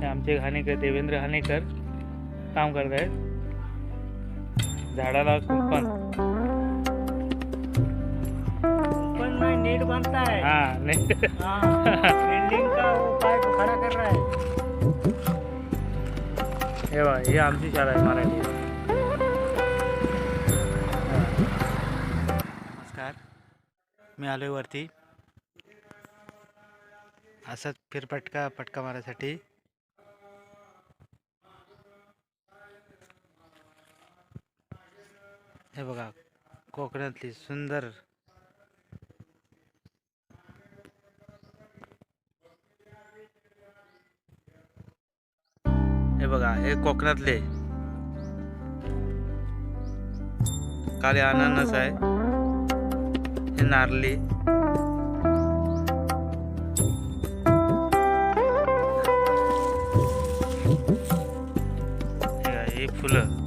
हे आमचे घाणेकर देवेंद्र घाणेकर काम करत आहेत. झाडाला कुंपण पण नहीं नेट बनता है हा नाही हाँ, बिल्डिंग का वो पाइप खड़ा कर रहा है हे बघा ही आमची शाळा आहे मराठी. नमस्कार. मी आलोय वरती. असाच फेरफटका पटका मारायसाठी. हे बघा कोकणातली सुंदर हे बघा हे कोकणातले काले अननस आहे हे नारली. हे फुलं.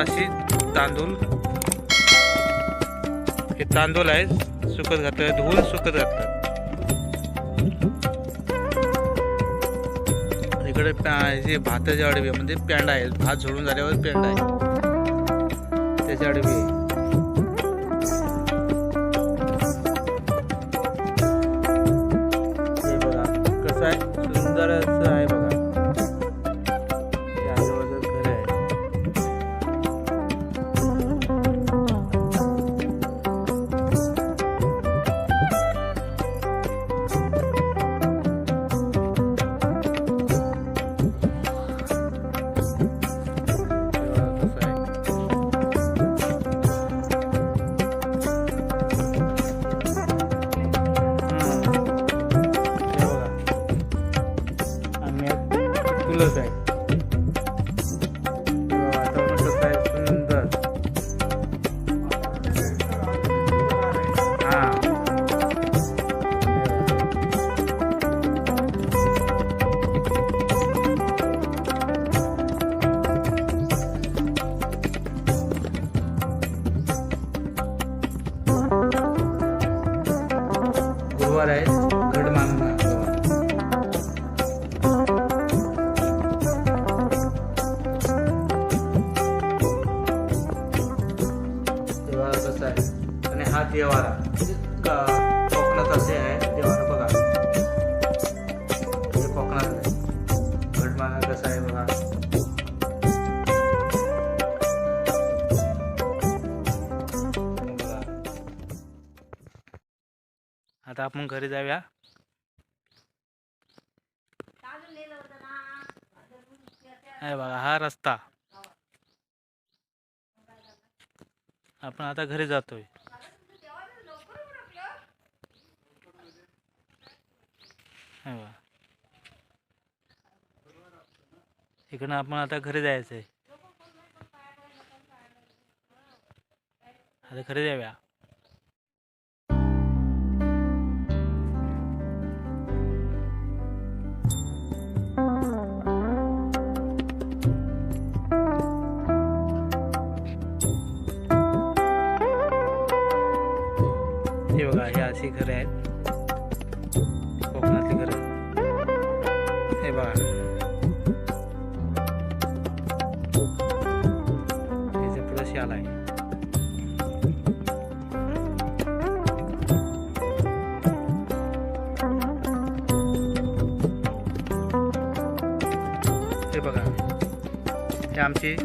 अशी तांदूळ. हे तांदूळ आहे सुकत घातलं धुवून सुकत घातलं इकडे प्या- हे भाताच्या अडवी म्हणजे पेंडा आहे भात झोडून झाल्यावर पेंडा आहे. त्याच्या अडवी. फुलंच आहे वातावरण कसं आहे सुंदर हा गुरुवार आहे देवारा का- कोकणात असे आहे देवारा बघा. हे कोकणात आहे घटमागा कसा आहे बघा. आता आपण घरी जाऊया. आहे बघा हा रस्ता. आपण आता घरी जातोय हे बघा. इकडनं आपण आता घरी जायचं आहे आता घरी जाऊया. हे बघा हे अशी घरं आहेत. त्याच्या आहे हे बघा हे आमची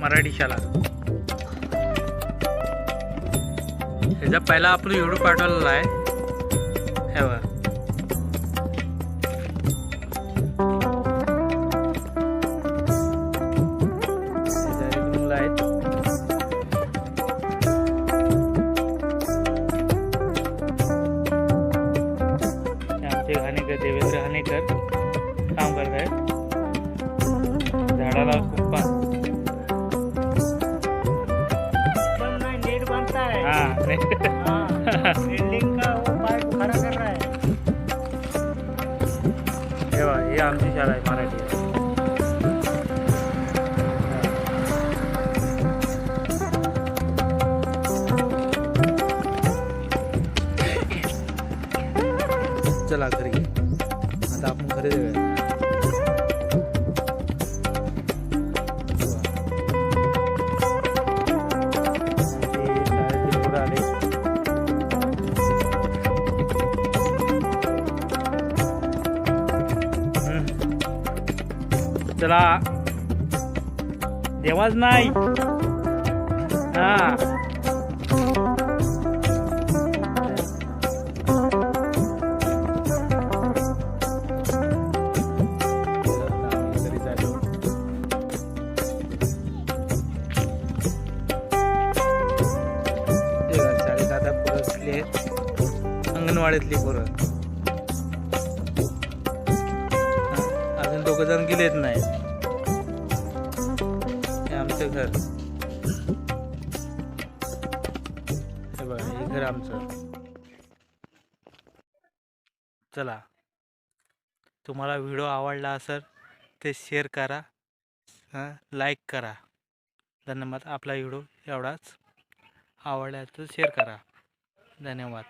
मराठी शाळा. ह्याचा पहिला आपण एवढं पाठवलेला आहे. हे बघा. घाणेकर देवेंद्र घाणेकर काम करत आहेत. झाडाला कुंपण. पण आता आपण घरी जाऊया चला. देवाच नाही. हा. आहेत अंगणवाडीतली पोरं अजून दोघ जण गेलेत नाही. हे आमचं घर. हे बघा हे घर आमचं. चला. तुम्हाला व्हिडिओ आवडला असेल ते शेअर करा. लाईक करा. धन्यवाद. आपला व्हिडिओ एवढाच आवडला तर शेअर करा. धन्यवाद.